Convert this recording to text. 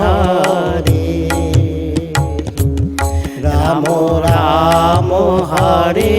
Hare Ram Ram Hare